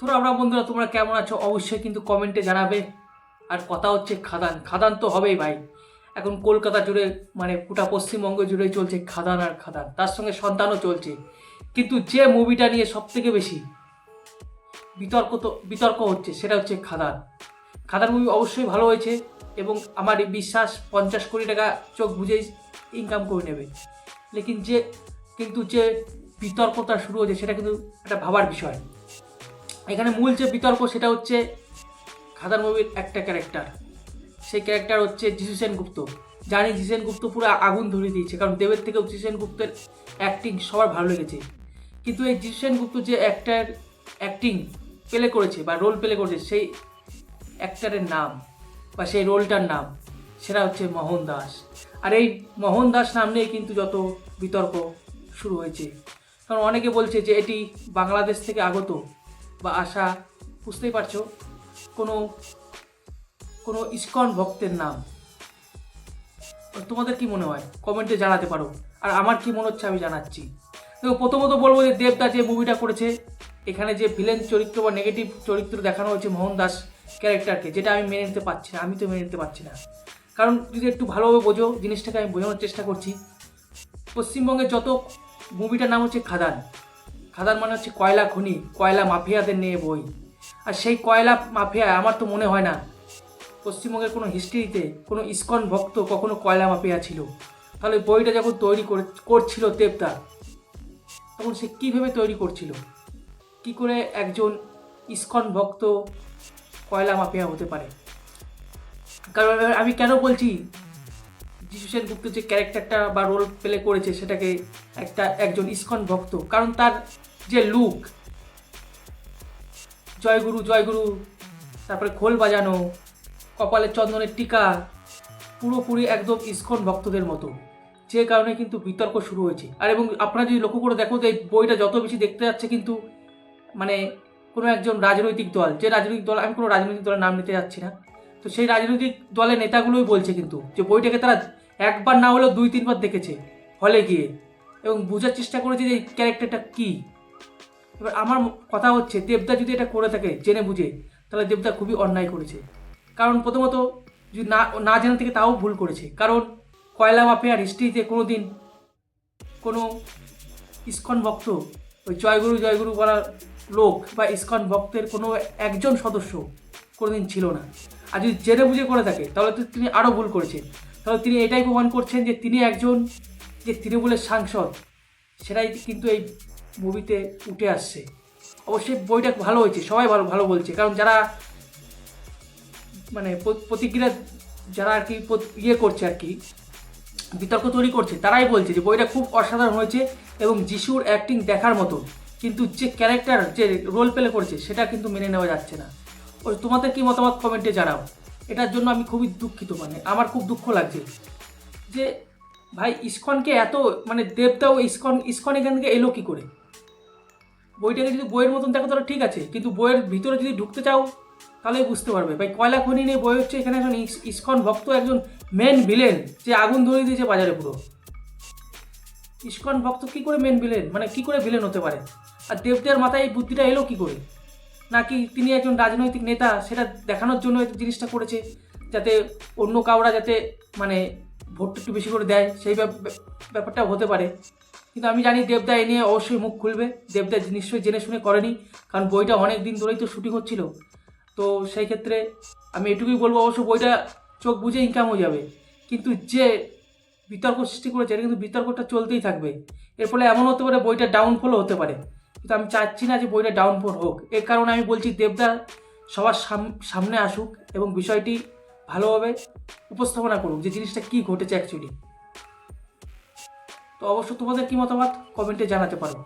তোরা আমরা বন্ধুরা, তোমরা কেমন আছো? অবশ্যই কিন্তু কমেন্টে জানাবে। আর কথা হচ্ছে খাদান। খাদান তো হবেই ভাই। এখন কলকাতা জুড়ে মানে গোটা পশ্চিমবঙ্গ জুড়েই চলছে খাদান আর খাদান। তার সঙ্গে সন্তানও চলছে। কিন্তু যে মুভিটা নিয়ে সব থেকে বেশি বিতর্ক তো, বিতর্ক হচ্ছে, সেটা হচ্ছে খাদান। খাদান মুভি অবশ্যই ভালো হয়েছে এবং আমার বিশ্বাস, পঞ্চাশ কোটি টাকা চোখ বুঝেই ইনকাম করে নেবে। লেকিন যে, কিন্তু যে বিতর্কটা শুরু হয়েছে, সেটা কিন্তু একটা ভাবার বিষয়। এখানে মূল যে বিতর্ক সেটা হচ্ছে খাদার মুভির একটা ক্যারেক্টার। সেই ক্যারেক্টার হচ্ছে যিশু সেনগুপ্ত জানি যিশু সেনগুপ্ত পুরো আগুন ধরিয়ে দিয়েছে, কারণ দেবের থেকেও যিশু সেনগুপ্তের অ্যাক্টিং সবার ভালো লেগেছে। কিন্তু এই যিশু সেনগুপ্ত যে অ্যাক্টার অ্যাক্টিং প্লে করেছে বা রোল প্লে করেছে, সেই অ্যাক্টারের নাম বা সেই রোলটার নাম, সেটা হচ্ছে মোহন দাস। আর এই মোহন দাস নাম নিয়ে কিন্তু যত বিতর্ক শুরু হয়েছে। কারণ অনেকে বলছে যে এটি বাংলাদেশ থেকে আগত। বা আশা, বুঝতেই পারছ, কোনো কোনো ইস্কন ভক্তের নাম। তোমাদের কি মনে হয়? কমেন্টে জানাতে পারো। আর আমার কি মনে হচ্ছে আমি জানাচ্ছি। দেখো, প্রথমত বলব যে দেবদা যে মুভিটা করেছে, এখানে যে ভিলেন চরিত্র বা নেগেটিভ চরিত্র দেখানো হয়েছে মোহন দাস ক্যারেক্টারকে যেটা আমি মেনে নিতে পারছি না, আমি তো মেনে নিতে পারছি না। কারণ যদি একটু ভালোভাবে বোঝো, জিনিসটাকে আমি বোঝানোর চেষ্টা করছি। পশ্চিমবঙ্গের যত মুভিটার নাম হচ্ছে খাদান। খাদান মানে হচ্ছে কয়লা খনি, কয়লা মাফিয়াদের নিয়ে বই। আর সেই কয়লা মাফিয়া আমার তো মনে হয় না, পশ্চিমবঙ্গের কোনো হিস্ট্রিতে কোনো ইস্কন ভক্ত কখনো কয়লা মাফিয়া ছিল। তাহলে বইটা যখন তৈরি করে, করছিল দেবদা, তখন সে কীভাবে তৈরি করছিল? কি করে একজন ইস্কন ভক্ত কয়লা মাফিয়া হতে পারে? কারণ আমি কেন বলছি যিশু সেনগুপ্ত যে ক্যারেক্টারটা বা রোল প্লে করেছে, সেটাকে একটা একজন ইস্কন ভক্ত। কারণ তার যে লুক জয়গুরু জয়গুরু, তারপরে খোল বাজানো, কপালে চন্দনের টিকা, পুরোপুরি একদম ইস্কন ভক্তদের মতো। যে কারণে কিন্তু বিতর্ক শুরু হয়েছে। আর এবং আপনারা যদি লক্ষ্য করে দেখো তো এই বইটা যত বেশি দেখতে যাচ্ছে কিন্তু মানে কোনো একজন রাজনৈতিক দল, যে রাজনৈতিক দল, আমি কোনো রাজনৈতিক দলের নাম নিতে যাচ্ছি না। তো সেই রাজনৈতিক দলের নেতাগুলোই বলছে কিন্তু, যে বইটাকে তারা একবার না হলেও দুই, তিনবার দেখেছে, হলে গিয়ে। এবং বোঝার চেষ্টা করেছে যে এই ক্যারেক্টারটা কী। এবার আমার কথা হচ্ছে, দেবদা যদি এটা করে থাকে, জেনে বুঝে, তাহলে দেবদা খুবই অন্যায় করেছে। কারণ প্রথমত, যদি না না জেনে থেকে তাও ভুল করেছে। কারণ কয়লা মাফিয়ার হিস্ট্রিতে কোনো দিন কোনো ইস্কন ভক্ত, ওই জয়গুরু জয়গুরু বলার লোক বা ইস্কন ভক্তের কোনো একজন সদস্য কোনোদিন ছিল না। আর যদি জেনে বুঝে করে থাকে, তাহলে তো তিনি আরও ভুল করেছেন। তাহলে তিনি এটাই প্রমাণ করছেন যে তিনি একজন, যে তৃণমূলের সাংসদ, সেটাই কিন্তু এই মুভিতে উঠে আসছে। অবশ্যই বইটা ভালো হয়েছে, সবাই ভালো ভালো বলছে। কারণ যারা মানে প্রতিক্রিয়া যারা আর কি ইয়ে করছে আর কি, বিতর্ক তৈরি করছে, তারাই বলছে যে বইটা খুব অসাধারণ হয়েছে এবং যিশুর অ্যাক্টিং দেখার মতো কিন্তু যে ক্যারেক্টার যে রোল প্লে করছে, সেটা কিন্তু মেনে নেওয়া যাচ্ছে না। ওই তোমাদের কি মতামত কমেন্টে জানাও। এটার জন্য আমি খুবই দুঃখিত মানে আমার খুব দুঃখ লাগছে। যে ভাই, ইস্কনকে এত মানে দেবতাও ইস্কন ইস্কন এখান থেকে এলো কী করে? বইটাকে যদি বইয়ের মতন দেখো তাহলে ঠিক আছে, কিন্তু বইয়ের ভিতরে যদি ঢুকতে চাও তাহলেই বুঝতে পারবে। ভাই, কয়লা খনি নিয়ে বই হচ্ছে, এখানে একজন ইস- ইস্কন ভক্ত একজন মেন ভিলেন যে আগুন ধরিয়ে দিয়েছে বাজারে পুরো। ইস্কন ভক্ত কি করে মেন ভিলেন মানে কি করে ভিলেন হতে পারে? আর দেবদের মাথায় এই বুদ্ধিটা এলো কী করে? নাকি তিনি একজন রাজনৈতিক নেতা, সেটা দেখানোর জন্য এই জিনিসটা করেছে, যাতে অন্য কাউরা যাতে মানে ভোটটা একটু বেশি করে দেয়, সেই ব্যাপ- ব্যাপ- ব্যাপারটাও হতে পারে। কিন্তু আমি জানি দেবদা এ নিয়ে অবশ্যই মুখ খুলবে, দেবদা নিশ্চয়ই জেনে শুনে করেনি, কারণ বইটা অনেক দিন ধরেই তো শুটিং হচ্ছিল। তো সেই ক্ষেত্রে আমি এটুকুই বলব, অবশ্য বইটা চোখ বুঝে ইনকাম হয়ে যাবে। কিন্তু যে বিতর্ক সৃষ্টি করেছে, এটা কিন্তু বিতর্কটা চলতেই থাকবে। এর ফলে এমন হতে পারে বইটা ডাউনফলও হতে পারে। কিন্তু আমি চাচ্ছি না যে বইটা ডাউনফোর হোক। এর কারণে আমি বলছি দেবদার সবার সাম- সামনে আসুক এবং বিষয়টি ভালোভাবে উপস্থাপনা করুক যে জিনিসটা কি ঘটেছে অ্যাকচুয়ালি তো অবশ্য তোমাদের কী মতামত? কমেন্টে জানাতে পারো।